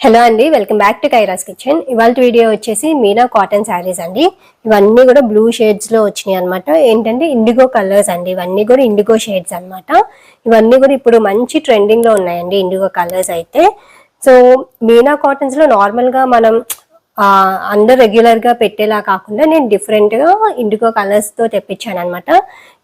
Hello అండి welcome back to Kaira's kitchen. ఇవాళ video వచ్చేసి మీనా కాటన్ శారీస్ అండి. ఇవన్నీ కూడా బ్లూ షేడ్స్లో వచ్చినాయి అనమాట ఏంటంటే ఇండిగో కలర్స్ అండి. ఇవన్నీ కూడా ఇండిగో షేడ్స్ అనమాట ఇవన్నీ కూడా ఇప్పుడు మంచి ట్రెండింగ్లో ఉన్నాయండి ఇండిగో కలర్స్ అయితే. సో మీనా కాటన్స్లో నార్మల్గా మనం అందరు రెగ్యులర్గా పెట్టేలా కాకుండా నేను డిఫరెంట్గా ఇండిగో కలర్స్తో తెప్పించాను అనమాట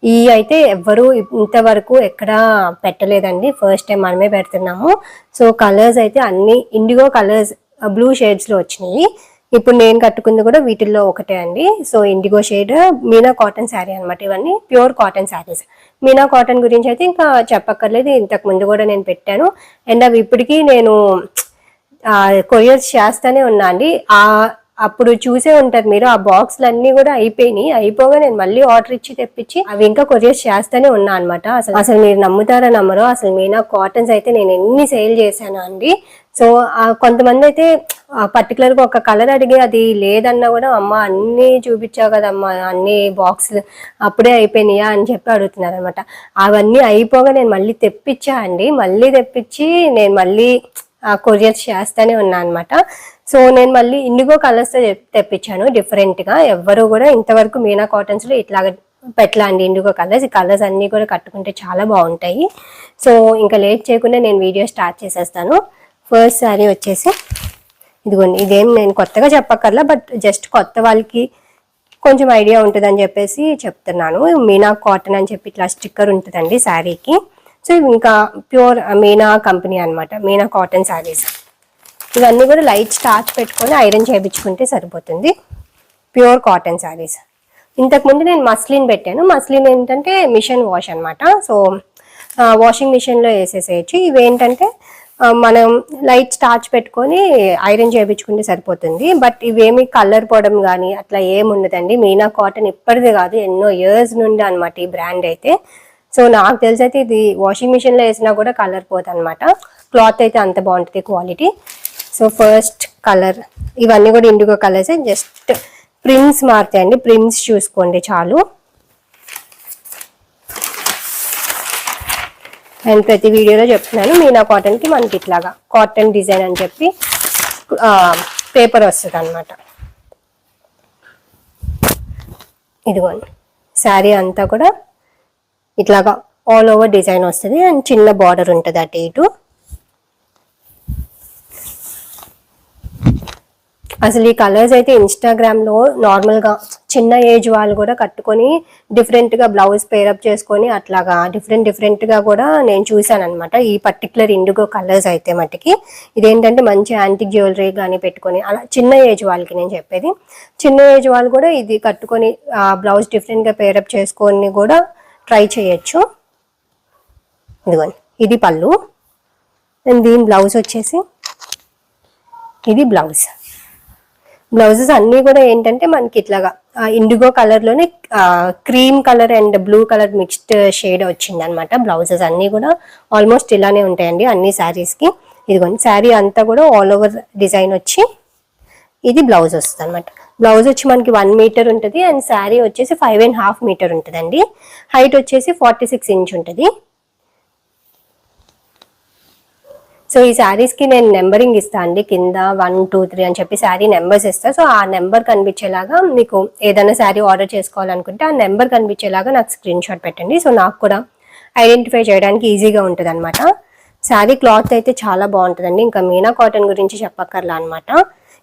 ఈ అయితే ఎవ్వరు ఇంతవరకు ఎక్కడా పెట్టలేదండి. ఫస్ట్ టైం మనమే పెడుతున్నాము. సో కలర్స్ అయితే అన్ని ఇండిగో కలర్స్ బ్లూ షేడ్స్లో వచ్చినాయి. ఇప్పుడు నేను కట్టుకుంది కూడా వీటిల్లో ఒకటే అండి. So indigo shade Meena cotton sari అనమాట ఇవన్నీ pure cotton saris Meena cotton గురించి అయితే ఇంకా చెప్పక్కర్లేదు. ఇంతకు ముందు కూడా నేను పెట్టాను. అండ్ అవి ఇప్పటికీ నేను కొరియర్స్ చేస్తూనే ఉన్నా అండి. ఆ అప్పుడు చూసే ఉంటారు మీరు ఆ బాక్స్లు అన్ని కూడా అయిపోయినాయి. అయిపోగా నేను మళ్ళీ ఆర్డర్ ఇచ్చి తెప్పించి అవి ఇంకా కొరియర్స్ చేస్తూనే ఉన్నా అనమాట అసలు అసలు మీరు నమ్ముతారా నమ్మరో అసలు మీనా కాటన్స్ అయితే నేను ఎన్ని సేల్ చేశాను అండి. సో కొంతమంది అయితే పర్టికులర్గా ఒక కలర్ అడిగి అది లేదన్నా కూడా అమ్మ అన్నీ చూపించావు కదమ్మా అన్ని బాక్స్ అప్పుడే అయిపోయినాయా అని చెప్పి అడుగుతున్నారు అనమాట అవన్నీ అయిపోగా నేను మళ్ళీ తెప్పించా అండి. మళ్ళీ తెప్పించి నేను మళ్ళీ కొరియర్స్ చేస్తూనే ఉన్నా అనమాట సో నేను మళ్ళీ ఇండిగో కలర్స్ తెప్పించాను డిఫరెంట్గా ఎవరు కూడా ఇంతవరకు మీనా కాటన్స్లో ఇట్లాగ పెట్టలాండి ఇండిగో కలర్స్ ఈ కలర్స్ అన్నీ కూడా కట్టుకుంటే చాలా బాగుంటాయి. సో ఇంకా లేట్ చేయకుండా నేను వీడియో స్టార్ట్ చేసేస్తాను. ఫస్ట్ శారీ వచ్చేసి ఇదిగోండి. ఇదేం నేను కొత్తగా చెప్పక్కర్లా బట్ జస్ట్ కొత్త వాళ్ళకి కొంచెం ఐడియా ఉంటుందని చెప్పేసి చెప్తున్నాను. మీనా కాటన్ అని చెప్పి ఇట్లా స్టిక్కర్ ఉంటుందండి శారీకి సో ఇవి ఇంకా ప్యూర్ uh, మీనా కంపెనీ అనమాట మీనా కాటన్ శారీస్. ఇవన్నీ కూడా లైట్ స్టార్చ్ పెట్టుకొని ఐరన్ చేయించుకుంటే సరిపోతుంది. Pure cotton saris. ఇంతకుముందు నేను మస్లిన్ పెట్టాను. మస్లిన్ ఏంటంటే మిషన్ వాష్ అన్నమాట. సో వాషింగ్ మిషన్లో వేసేసేయచ్చు. ఇవి ఏంటంటే మనం లైట్ స్టార్చ్ పెట్టుకొని ఐరన్ చేయించుకుంటే సరిపోతుంది. బట్ ఇవేమి కలర్ పోవడం కానీ అట్లా ఏమి ఉండదండి మీనా కాటన్ ఇప్పటిది కాదు. ఎన్నో ఇయర్స్ నుండి అనమాట ఈ బ్రాండ్ అయితే. సో నాకు తెలిసి అయితే ఇది వాషింగ్ మిషన్లో వేసినా కూడా కలర్ పోదు అనమాట క్లాత్ అయితే అంత బాగుంటుంది క్వాలిటీ సో ఫస్ట్ కలర్ ఇవన్నీ కూడా ఇండిగో కలర్స్ జస్ట్ ప్రింట్స్ మారుతాయండి. ప్రింట్స్ చూసుకోండి చాలు. అండ్ ప్రతి వీడియోలో చెప్తున్నాను. మీనా కాటన్కి మనకి ఇట్లాగా కాటన్ డిజైన్ అని చెప్పి పేపర్ వస్తుంది అనమాట ఇదిగోండి. శారీ అంతా కూడా ఇట్లాగా ఆల్ ఓవర్ డిజైన్ వస్తుంది అండ్ చిన్న బార్డర్ ఉంటుంది అటు ఇటు. అసలు ఈ కలర్స్ అయితే ఇన్స్టాగ్రామ్లో నార్మల్గా చిన్న ఏజ్ వాళ్ళు కూడా కట్టుకొని డిఫరెంట్గా బ్లౌజ్ పేరప్ చేసుకొని అట్లాగా డిఫరెంట్ డిఫరెంట్గా కూడా నేను చూసాను అనమాట ఈ పర్టికులర్ ఇండిగో కలర్స్ అయితే మట్టుకి ఇదేంటంటే మంచి యాంటిక్ జ్యువెలరీ కానీ పెట్టుకొని అలా చిన్న ఏజ్ వాళ్ళకి నేను చెప్పేది. చిన్న ఏజ్ వాళ్ళు కూడా ఇది కట్టుకొని బ్లౌజ్ డిఫరెంట్గా పేరప్ చేసుకొని కూడా ట్రై చేయొచ్చు. ఇదిగోండి ఇది పళ్ళు. అండ్ దీని బ్లౌజ్ వచ్చేసి ఇది బ్లౌజ్ బ్లౌజెస్ అన్నీ కూడా ఏంటంటే మనకి ఇట్లాగా ఇండిగో కలర్లోనే cream colour and blue colour mixed shade వచ్చింది అనమాట బ్లౌజెస్ అన్నీ కూడా. ఆల్మోస్ట్ ఇలానే ఉంటాయండి అన్ని శారీస్కి ఇదిగోండి శారీ అంతా కూడా ఆల్ ఓవర్ డిజైన్ వచ్చి ఇది బ్లౌజ్ వస్తుంది అనమాట బ్లౌజ్ వచ్చి మనకి వన్ మీటర్ ఉంటుంది అండ్ శారీ వచ్చేసి ఫైవ్ అండ్ హాఫ్ మీటర్ ఉంటుందండి. హైట్ వచ్చేసి ఫార్టీ సిక్స్ ఇంచ్ ఉంటుంది. సో ఈ శారీస్కి నేను నెంబరింగ్ ఇస్తా అండి. కింద వన్ టూ త్రీ అని చెప్పి శారీ నెంబర్స్ ఇస్తా. సో ఆ నెంబర్ కనిపించేలాగా మీకు ఏదైనా శారీ ఆర్డర్ చేసుకోవాలనుకుంటే ఆ నెంబర్ కనిపించేలాగా నాకు స్క్రీన్ షాట్ పెట్టండి. సో నాకు కూడా ఐడెంటిఫై చేయడానికి ఈజీగా ఉంటుంది అనమాట శారీ క్లాత్ అయితే చాలా బాగుంటుందండి. ఇంకా మీనా కాటన్ గురించి చెప్పక్కర్లా అనమాట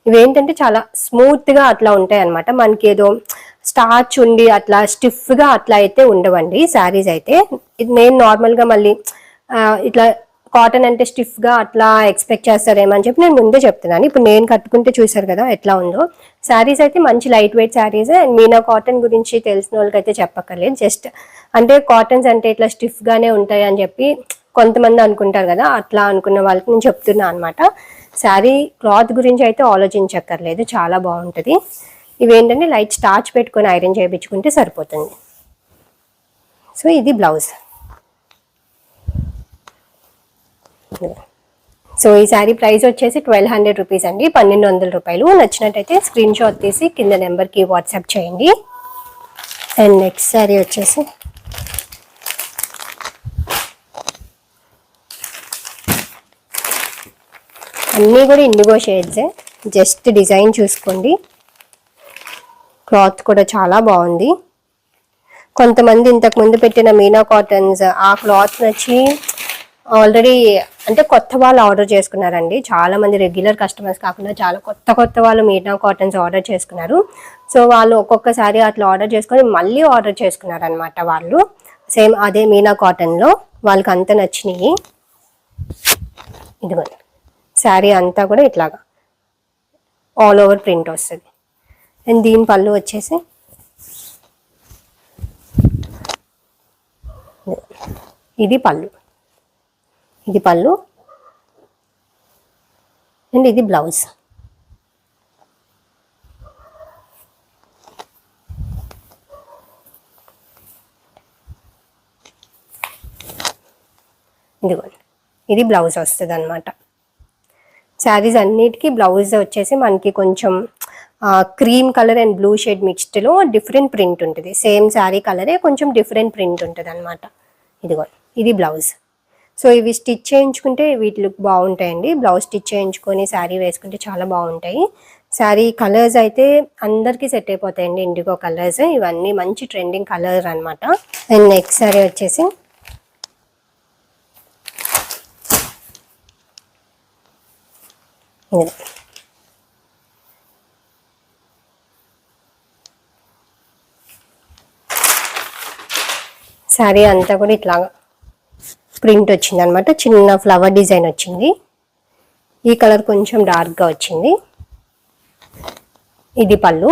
ఇవేంటంటే చాలా స్మూత్గా అట్లా ఉంటాయి అనమాట మనకి ఏదో స్టార్చ్ ఉండి అట్లా స్టిఫ్గా అట్లా అయితే ఉండవండి శారీస్ అయితే. ఇది నేను నార్మల్గా మళ్ళీ ఇట్లా కాటన్ అంటే స్టిఫ్గా అట్లా ఎక్స్పెక్ట్ చేస్తారేమని చెప్పి నేను ముందే చెప్తున్నాను. ఇప్పుడు నేను కట్టుకుంటే చూసారు కదా ఎట్లా ఉందో. శారీస్ అయితే మంచి light weight saris and Meena cotton గురించి తెలిసిన వాళ్ళకైతే చెప్పక్కర్లేదు. జస్ట్ అంటే కాటన్స్ అంటే ఇట్లా స్టిఫ్గానే ఉంటాయి అని చెప్పి కొంతమంది అనుకుంటారు కదా అట్లా అనుకున్న వాళ్ళకి నేను చెప్తున్నా అనమాట శారీ క్లాత్ గురించి అయితే ఆలోచించక్కర్లేదు చాలా బాగుంటుంది. ఇవేంటంటే లైట్ స్టార్చ్ పెట్టుకొని ఐరన్ చేయించుకుంటే సరిపోతుంది. సో ఇది బ్లౌజ్. సో ఈ శారీ ప్రైస్ వచ్చేసి ట్వెల్వ్ హండ్రెడ్ రూపీస్ అండి పన్నెండు వందల రూపాయలు. నచ్చినట్టయితే స్క్రీన్ షాట్ తీసి కింద నెంబర్కి వాట్సాప్ చేయండి. అండ్ నెక్స్ట్ శారీ వచ్చేసి అన్నీ కూడా ఇండిగో షేడ్సే జస్ట్ డిజైన్ చూసుకోండి. క్లాత్ కూడా చాలా బాగుంది. కొంతమంది ఇంతకు ముందు పెట్టిన మీనా కాటన్స్ ఆ క్లాత్ నచ్చి ఆల్రెడీ అంటే కొత్త వాళ్ళు ఆర్డర్ చేసుకున్నారండి. చాలా మంది రెగ్యులర్ కస్టమర్స్ కాకుండా చాలా కొత్త కొత్త వాళ్ళు మీనా కాటన్స్ ఆర్డర్ చేసుకున్నారు. సో వాళ్ళు ఒక్కొక్కసారి అట్లా ఆర్డర్ చేసుకొని మళ్ళీ ఆర్డర్ చేసుకున్నారు అనమాట వాళ్ళు. సేమ్ అదే మీనా కాటన్లో వాళ్ళకి అంత నచ్చినాయి. ఇదిగోండి. శారీ అంతా కూడా ఇట్లాగా. ఆల్ ఓవర్ ప్రింట్ వస్తుంది. అండ్ దీని పళ్ళు వచ్చేసి ఇది పళ్ళు. ఇది పళ్ళు. అండ్ ఇది బ్లౌజ్ ఇదిగోండి. ఇది బ్లౌజ్ వస్తుంది అనమాట శారీస్ అన్నిటికీ బ్లౌజ్ వచ్చేసి మనకి కొంచెం cream colour and blue shade మిక్స్డ్లో different print ఉంటుంది. సేమ్ శారీ కలరే కొంచెం డిఫరెంట్ ప్రింట్ ఉంటుంది అనమాట ఇదిగో ఇది బ్లౌజ్ సో ఇవి స్టిచ్ చేయించుకుంటే వీటి లుక్ బాగుంటాయండి. బ్లౌజ్ స్టిచ్ చేయించుకొని శారీ వేసుకుంటే చాలా బాగుంటాయి. శారీ కలర్స్ అయితే అందరికీ సెట్ అయిపోతాయండి. ఇండిగో కలర్స్ ఇవన్నీ మంచి ట్రెండింగ్ కలర్ అనమాట అండ్ నెక్స్ట్ శారీ వచ్చేసి ఇది శారీ అంతా కూడా ఇట్లా ప్రింట్ వచ్చింది అనమాట చిన్న ఫ్లవర్ డిజైన్ వచ్చింది. ఈ కలర్ కొంచెం డార్క్గా వచ్చింది. ఇది పళ్ళు.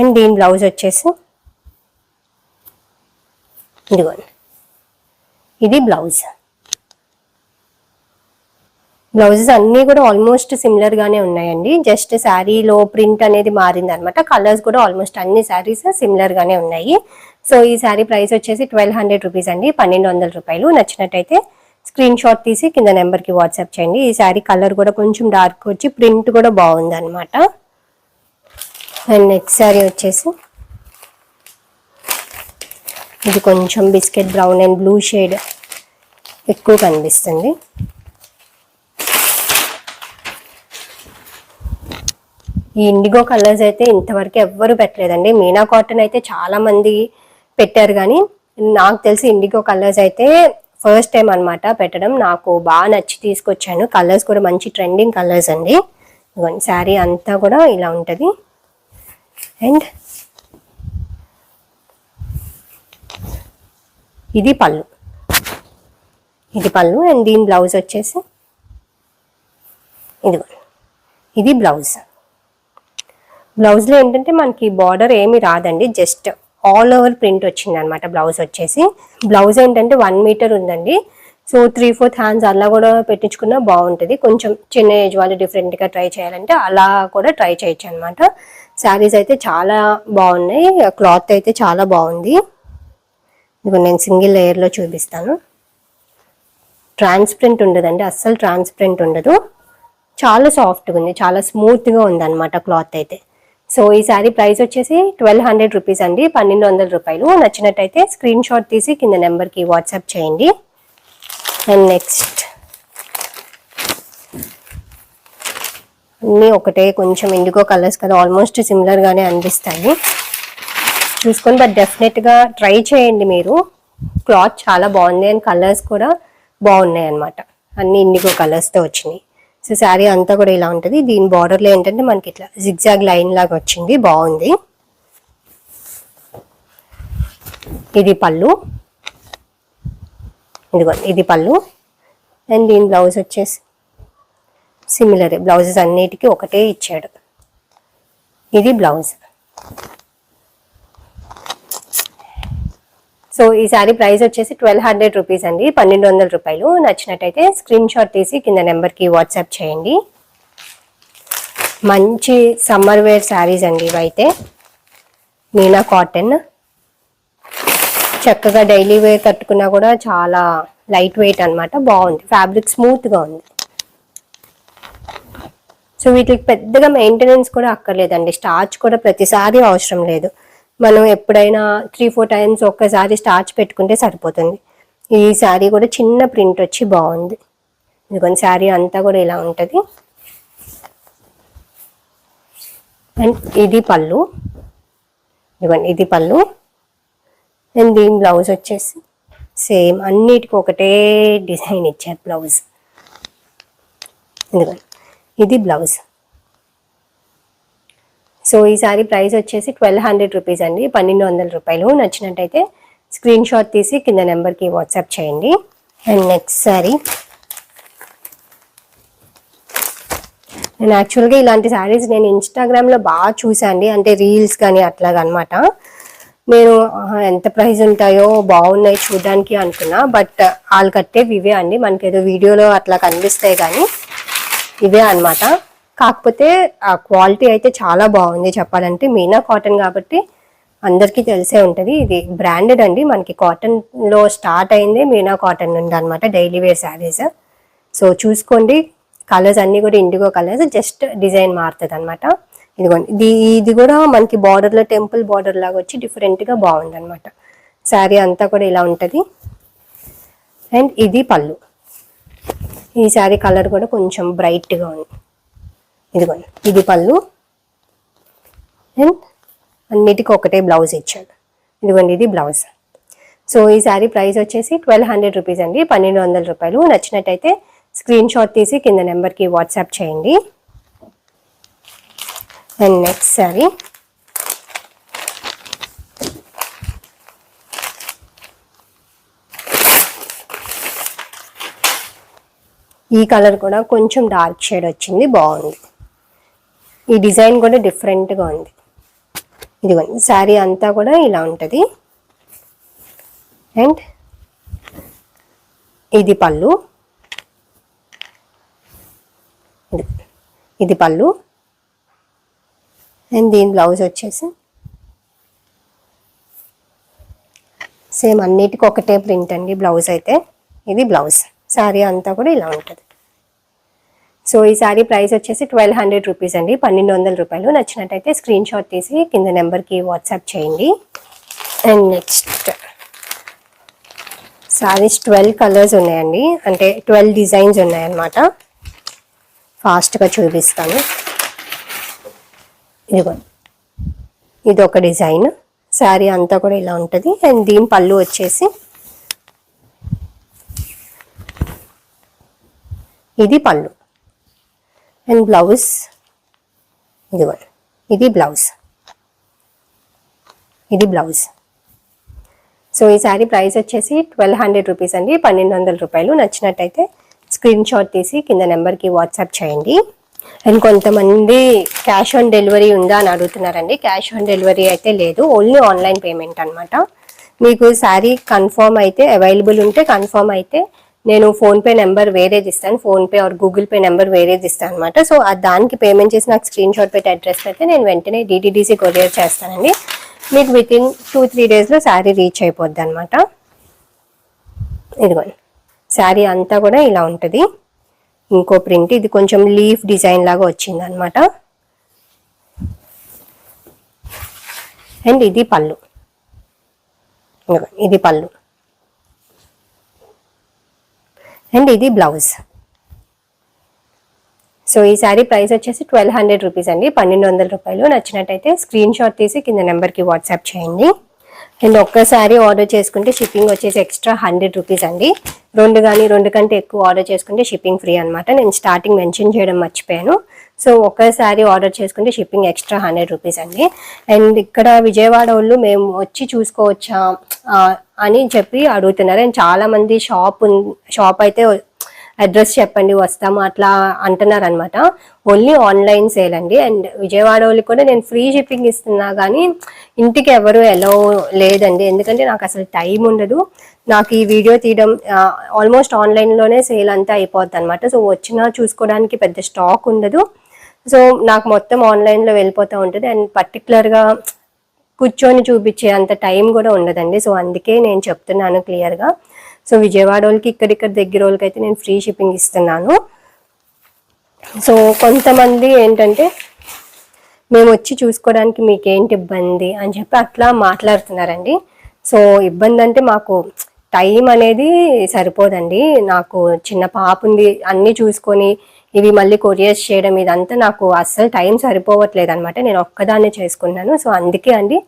అండ్ దీని బ్లౌజ్ వచ్చేసి ఇదిగోండి. ఇది బ్లౌజ్. బ్లౌజెస్ అన్నీ కూడా ఆల్మోస్ట్ సిమిలర్ గానే ఉన్నాయండి. జస్ట్ శారీలో ప్రింట్ అనేది మారింది అనమాట కలర్స్ కూడా ఆల్మోస్ట్ అన్ని శారీస్ సిమిలర్ గానే ఉన్నాయి. సో ఈ శారీ ప్రైస్ వచ్చేసి ట్వెల్వ్ హండ్రెడ్ రూపీస్ అండి. పన్నెండు వందల రూపాయలు. నచ్చినట్టయితే స్క్రీన్ షాట్ తీసి కింద నెంబర్కి వాట్సాప్ చేయండి. ఈ శారీ కలర్ కూడా కొంచెం డార్క్ వచ్చి ప్రింట్ కూడా బాగుంది అనమాట అండ్ నెక్స్ట్ శారీ వచ్చేసి ఇది కొంచెం biscuit brown and blue shade ఎక్కువ కనిపిస్తుంది. ఈ ఇండిగో కలర్స్ అయితే ఇంతవరకు ఎవ్వరు పెట్టలేదండి. మీనా కాటన్ అయితే చాలా మంది పెట్టారు కానీ నాకు తెలిసి ఇండిగో కలర్స్ అయితే ఫస్ట్ టైం అన్నమాట పెట్టడం. నాకు బాగా నచ్చి తీసుకొచ్చాను. కలర్స్ కూడా మంచి ట్రెండింగ్ కలర్స్ అండి. ఇదిగోండి శారీ అంతా కూడా ఇలా ఉంటుంది. అండ్ ఇది పళ్ళు. ఇది పళ్ళు అండ్ దీని బ్లౌజ్ వచ్చేసి ఇదిగో ఇది బ్లౌజ్ బ్లౌజ్లో ఏంటంటే మనకి బార్డర్ ఏమి రాదండి జస్ట్ ఆల్ ఓవర్ ప్రింట్ వచ్చింది అనమాట బ్లౌజ్ వచ్చేసి. బ్లౌజ్ ఏంటంటే వన్ మీటర్ ఉందండి. సో త్రీ ఫోర్త్ హ్యాండ్స్ అలా కూడా పెట్టించుకున్నా బాగుంటుంది. కొంచెం చిన్న ఏజ్ వాళ్ళు డిఫరెంట్గా ట్రై చేయాలంటే అలా కూడా ట్రై చేయొచ్చు అనమాట. శారీస్ అయితే చాలా బాగున్నాయి. క్లాత్ అయితే చాలా బాగుంది. నేను సింగిల్ లేయర్లో చూపిస్తాను. ట్రాన్స్పరెంట్ ఉండదండి అస్సలు ట్రాన్స్పరెంట్ ఉండదు. చాలా సాఫ్ట్గా ఉంది చాలా స్మూత్గా ఉంది అనమాట క్లాత్ అయితే. సో ఈ శారీ ప్రైస్ వచ్చేసి ట్వెల్వ్ హండ్రెడ్ రూపీస్ అండి. పన్నెండు వందల రూపాయలు. నచ్చినట్టయితే స్క్రీన్ షాట్ తీసి కింద నెంబర్కి వాట్సాప్ చేయండి. అండ్ నెక్స్ట్ అన్నీ ఒకటే కొంచెం ఇండిగో కలర్స్ కదా ఆల్మోస్ట్ సిమిలర్గానే అనిపిస్తాయి. చూసుకొని బట్ డెఫినెట్గా ట్రై చేయండి మీరు. క్లాత్ చాలా బాగుంది అండ్ కలర్స్ కూడా బాగున్నాయి అనమాట అన్ని ఇండిగో కలర్స్తో వచ్చినాయి. సో శారీ అంతా కూడా ఇలా ఉంటుంది. దీని బార్డర్లో ఏంటంటే మనకి ఇట్లా జిగ్జాగ్ లైన్ లాగా వచ్చింది. బాగుంది. ఇది పళ్ళు. ఇదిగో ఇది పళ్ళు. అండ్ దీని బ్లౌజ్ వచ్చేసి సిమిలర్ బ్లౌజెస్ అన్నిటికీ ఒకటే ఇచ్చాడు. ఇది బ్లౌజ్ సో ఈ శారీ ప్రైస్ వచ్చేసి ట్వెల్వ్ హండ్రెడ్ రూపీస్ అండి పన్నెండు వందల రూపాయలు. నచ్చినట్టయితే స్క్రీన్ షాట్ తీసి కింద నెంబర్కి వాట్సాప్ చేయండి. మంచి సమ్మర్ వేర్ శారీస్ అండి ఇవైతే మీనా కాటన్. చక్కగా డైలీ వేర్ కట్టుకున్నా కూడా చాలా లైట్ వెయిట్ అనమాట బాగుంది. ఫ్యాబ్రిక్ స్మూత్గా ఉంది. సో వీటికి పెద్దగా మెయింటెనెన్స్ కూడా అక్కర్లేదండి స్టార్చ్ కూడా ప్రతిసారి అవసరం లేదు. మనం ఎప్పుడైనా త్రీ ఫోర్ టైమ్స్ ఒక్కసారి స్టార్చ్ పెట్టుకుంటే సరిపోతుంది. ఈ శారీ కూడా చిన్న ప్రింట్ వచ్చి బాగుంది. ఇదిగోండి శారీ అంతా కూడా ఇలా ఉంటుంది. అండ్ ఇది పళ్ళు. ఇదిగోండి ఇది పళ్ళు. అండ్ దీని బ్లౌజ్ వచ్చేసి సేమ్ అన్నిటికీ ఒకటే డిజైన్ ఇచ్చారు బ్లౌజ్ ఇదిగోండి ఇది బ్లౌజ్ సో ఈ సారీ ప్రైస్ వచ్చేసి ట్వెల్వ్ హండ్రెడ్ రూపీస్ అండి పన్నెండు వందల రూపాయలు. నచ్చినట్టయితే స్క్రీన్ షాట్ తీసి కింద నెంబర్కి వాట్సాప్ చేయండి. And next sari. నేను యాక్చువల్గా ఇలాంటి శారీస్ నేను ఇన్స్టాగ్రామ్లో బాగా చూసాండి అంటే రీల్స్ కానీ అట్లాగనమాట. నేను ఎంత ప్రైస్ ఉంటాయో బాగున్నాయి చూడడానికి అనుకున్నా బట్ వాళ్ళు కట్టేవి ఇవే అండి. మనకి ఏదో వీడియోలో అట్లా కనిపిస్తాయి కానీ ఇవే అన్నమాట. కాకపోతే ఆ క్వాలిటీ అయితే చాలా బాగుంది చెప్పాలంటే. మీనా కాటన్ కాబట్టి అందరికీ తెలిసే ఉంటుంది. ఇది బ్రాండెడ్ అండి. మనకి కాటన్లో స్టార్ట్ అయింది మీనా కాటన్ నుండి అనమాట డైలీ వేర్ శారీస్. సో చూసుకోండి. కలర్స్ అన్నీ కూడా ఇండిగో కలర్స్ జస్ట్ డిజైన్ మారుతుంది అనమాట ఇదిగోండి. ఇది ఇది కూడా మనకి బార్డర్లో టెంపుల్ బార్డర్ లాగా వచ్చి డిఫరెంట్గా బాగుంది అనమాట శారీ అంతా కూడా ఇలా ఉంటుంది. అండ్ ఇది పళ్ళు. ఈ శారీ కలర్ కూడా కొంచెం బ్రైట్గా ఉంది. ఇదిగోండి ఇది పళ్ళు. అండ్ అన్నిటికీ ఒకటే బ్లౌజ్ ఇచ్చాడు. ఇదిగోండి ఇది బ్లౌజ్ సో ఈ శారీ ప్రైస్ వచ్చేసి ట్వెల్వ్ హండ్రెడ్ రూపీస్ అండి. పన్నెండు వందల రూపాయలు. నచ్చినట్టయితే స్క్రీన్ షాట్ తీసి కింద నెంబర్కి వాట్సాప్ చేయండి. అండ్ నెక్స్ట్ శారీ ఈ కలర్ కూడా కొంచెం డార్క్ షేడ్ వచ్చింది బాగుంది. ఈ డిజైన్ కూడా డిఫరెంట్గా ఉంది. ఇదిగోండి శారీ అంతా కూడా ఇలా ఉంటుంది. అండ్ ఇది పళ్ళు. ఇది- పళ్ళు. అండ్ దీని బ్లౌజ్ వచ్చేసి సేమ్ అన్నిటికీ ఒకటే ప్రింట్ అండి బ్లౌజ్ అయితే. ఇది బ్లౌజ్. శారీ అంతా కూడా ఇలా ఉంటుంది. సో ఈ శారీ ప్రైస్ వచ్చేసి ట్వెల్వ్ హండ్రెడ్ రూపీస్ అండి. పన్నెండు వందల రూపాయలు. నచ్చినట్టయితే స్క్రీన్ షాట్ తీసి కింద నెంబర్కి వాట్సాప్ చేయండి. And next saris twelve colours ఉన్నాయండి. అంటే ట్వెల్వ్ డిజైన్స్ ఉన్నాయన్నమాట. ఫాస్ట్గా చూపిస్తాను. ఇదిగో ఇది ఒక డిజైన్. శారీ అంతా కూడా ఇలా ఉంటుంది. అండ్ దీని పళ్ళు వచ్చేసి ఇది పళ్ళు. అండ్ బ్లౌజ్ ఇదిగోండి ఇది బ్లౌజ్ ఇది బ్లౌజ్ సో ఈ శారీ ప్రైస్ వచ్చేసి ట్వెల్వ్ హండ్రెడ్ రూపీస్ అండి. పన్నెండు వందల రూపాయలు. నచ్చినట్టయితే స్క్రీన్ షాట్ తీసి కింద నెంబర్కి వాట్సాప్ చేయండి. అండ్ కొంతమంది క్యాష్ ఆన్ డెలివరీ ఉందా అని అడుగుతున్నారండి. క్యాష్ ఆన్ డెలివరీ అయితే లేదు. ఓన్లీ ఆన్లైన్ పేమెంట్ అనమాట మీకు శారీ కన్ఫర్మ్ అయితే అవైలబుల్ ఉంటే కన్ఫర్మ్ అయితే నేను ఫోన్పే నెంబర్ వేరేది ఇస్తాను. PhonePe or Google pay number వేరేది ఇస్తాను అనమాట సో దానికి పేమెంట్ చేసి నాకు స్క్రీన్ షాట్ పెట్టి అడ్రస్ పెడితే నేను వెంటనే డిటీడీసీ కొరియర్ చేస్తానండి. మీకు విత్ ఇన్ టూ త్రీ డేస్లో శారీ రీచ్ అయిపోద్ది అనమాట ఇదిగోండి. శారీ అంతా కూడా ఇలా ఉంటుంది. ఇంకో ప్రింట్. ఇది కొంచెం లీఫ్ డిజైన్ లాగా వచ్చింది అనమాట అండ్ ఇది పళ్ళు. ఇదిగో, ఇది పళ్ళు. అండ్ ఇది బ్లౌజ్. సో ఈ శారీ ప్రైస్ వచ్చేసి ట్వెల్వ్ హండ్రెడ్ రూపీస్ అండి. పన్నెండు వందల రూపాయలు. నచ్చినట్టయితే స్క్రీన్ షాట్ తీసి కింద నెంబర్కి వాట్సాప్ చేయండి. అండ్ ఒక్కసారి ఆర్డర్ చేసుకుంటే షిప్పింగ్ వచ్చేసి ఎక్స్ట్రా హండ్రెడ్ రూపీస్ అండి. రెండు కానీ రెండు కంటే ఎక్కువ ఆర్డర్ చేసుకుంటే షిప్పింగ్ ఫ్రీ అనమాట నేను స్టార్టింగ్ మెన్షన్ చేయడం మర్చిపోయాను. సో ఒక్కసారి ఆర్డర్ చేసుకుంటే షిప్పింగ్ ఎక్స్ట్రా హండ్రెడ్ రూపీస్ అండి. అండ్ ఇక్కడ విజయవాడ వాళ్ళు మేము వచ్చి చూసుకోవచ్చా అని చెప్పి అడుగుతున్నారు. అండ్ చాలా మంది షాప్ షాప్ అయితే అడ్రస్ చెప్పండి వస్తాము అట్లా అంటున్నారు అనమాట ఓన్లీ ఆన్లైన్ సేల్ అండి. అండ్ విజయవాడ వాళ్ళకి కూడా నేను ఫ్రీ షిప్పింగ్ ఇస్తున్నా కానీ ఇంటికి ఎవరు ఎలా లేదండి. ఎందుకంటే నాకు అసలు టైం ఉండదు. నాకు ఈ వీడియో తీయడం ఆల్మోస్ట్ ఆన్లైన్లోనే సేల్ అంతా అయిపోద్ది అనమాట సో వచ్చినా చూసుకోవడానికి పెద్ద స్టాక్ ఉండదు. సో నాకు మొత్తం ఆన్లైన్లో వెళ్ళిపోతూ ఉంటుంది. అండ్ పర్టికులర్గా కూర్చొని చూపించే అంత టైం కూడా ఉండదండి. సో అందుకే నేను చెప్తున్నాను క్లియర్గా. సో విజయవాడ వాళ్ళకి ఇక్కడిక్కడ దగ్గర వాళ్ళకి అయితే నేను ఫ్రీ షిప్పింగ్ ఇస్తున్నాను. సో కొంతమంది ఏంటంటే మేము వచ్చి చూసుకోవడానికి మీకు ఏంటి ఇబ్బంది? అని చెప్పి అట్లా మాట్లాడుతున్నారండి. సో ఇబ్బంది అంటే మాకు టైం అనేది సరిపోదండి. నాకు చిన్న పాప ఉంది. అన్నీ చూసుకొని ఇవి మళ్ళీ కొరియర్స్ చేయడం ఇదంతా నాకు అస్సలు టైం సరిపోవట్లేదు అనమాట నేను ఒక్కదాన్నే చేసుకున్నాను సో అందుకే అండి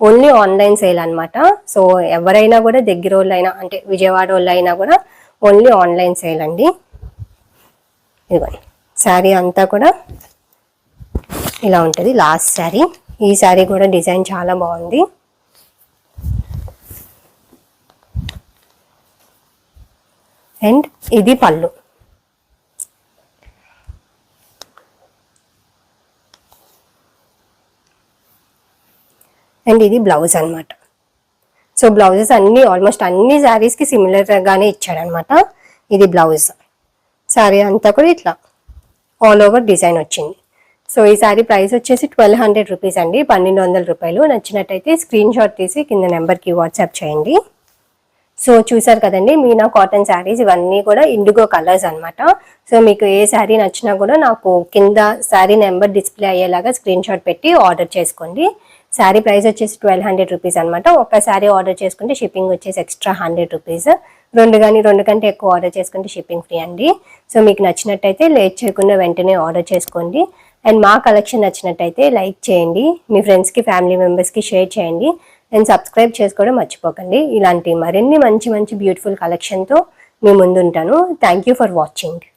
ఓన్లీ ఆన్లైన్ సేల్ అనమాట సో ఎవరైనా కూడా దగ్గర వాళ్ళైనా అంటే విజయవాడ వాళ్ళు అయినా కూడా ఓన్లీ ఆన్లైన్ సేల్ అండి. ఇదిగోండి శారీ అంతా కూడా ఇలా ఉంటుంది. లాస్ట్ శారీ. ఈ శారీ కూడా డిజైన్ చాలా బాగుంది. అండ్ ఇది పళ్ళు. అండ్ ఇది బ్లౌజ్ అన్నమాట. సో బ్లౌజెస్ అన్నీ ఆల్మోస్ట్ అన్ని శారీస్కి సిమిలర్గానే ఇచ్చాడనమాట ఇది బ్లౌజ్. శారీ అంతా కూడా ఇట్లా ఆల్ ఓవర్ డిజైన్ వచ్చింది. సో ఈ శారీ ప్రైస్ వచ్చేసి ట్వెల్వ్ హండ్రెడ్ రూపీస్ అండి. పన్నెండు వందల రూపాయలు. నచ్చినట్టయితే స్క్రీన్ షాట్ తీసి కింద నెంబర్కి వాట్సాప్ చేయండి. సో చూసారు కదండి మీనా కాటన్ శారీస్ ఇవన్నీ కూడా ఇండిగో కలర్స్ అనమాట సో మీకు ఏ శారీ నచ్చినా కూడా నాకు కింద శారీ నెంబర్ డిస్ప్లే అయ్యేలాగా స్క్రీన్ షాట్ పెట్టి ఆర్డర్ చేసుకోండి. శారీ ప్రైస్ వచ్చేసి ట్వెల్వ్ హండ్రెడ్ రూపీస్ అనమాట ఒక శారీ ఆర్డర్ చేసుకుంటే షిప్పింగ్ వచ్చేసి ఎక్స్ట్రా హండ్రెడ్ రూపీస్. రెండు కానీ రెండు కంటే ఎక్కువ ఆర్డర్ చేసుకుంటే షిప్పింగ్ ఫ్రీ అండి. సో మీకు నచ్చినట్టయితే లేట్ చేయకుండా వెంటనే ఆర్డర్ చేసుకోండి. అండ్ మా కలెక్షన్ నచ్చినట్టయితే లైక్ చేయండి. మీ ఫ్రెండ్స్కి ఫ్యామిలీ మెంబర్స్కి షేర్ చేయండి. అండ్ సబ్స్క్రైబ్ చేసుకోవడం మర్చిపోకండి. ఇలాంటి మరిన్ని మంచి మంచి బ్యూటిఫుల్ కలెక్షన్తో మీ ముందుంటాను. Thank you for watching.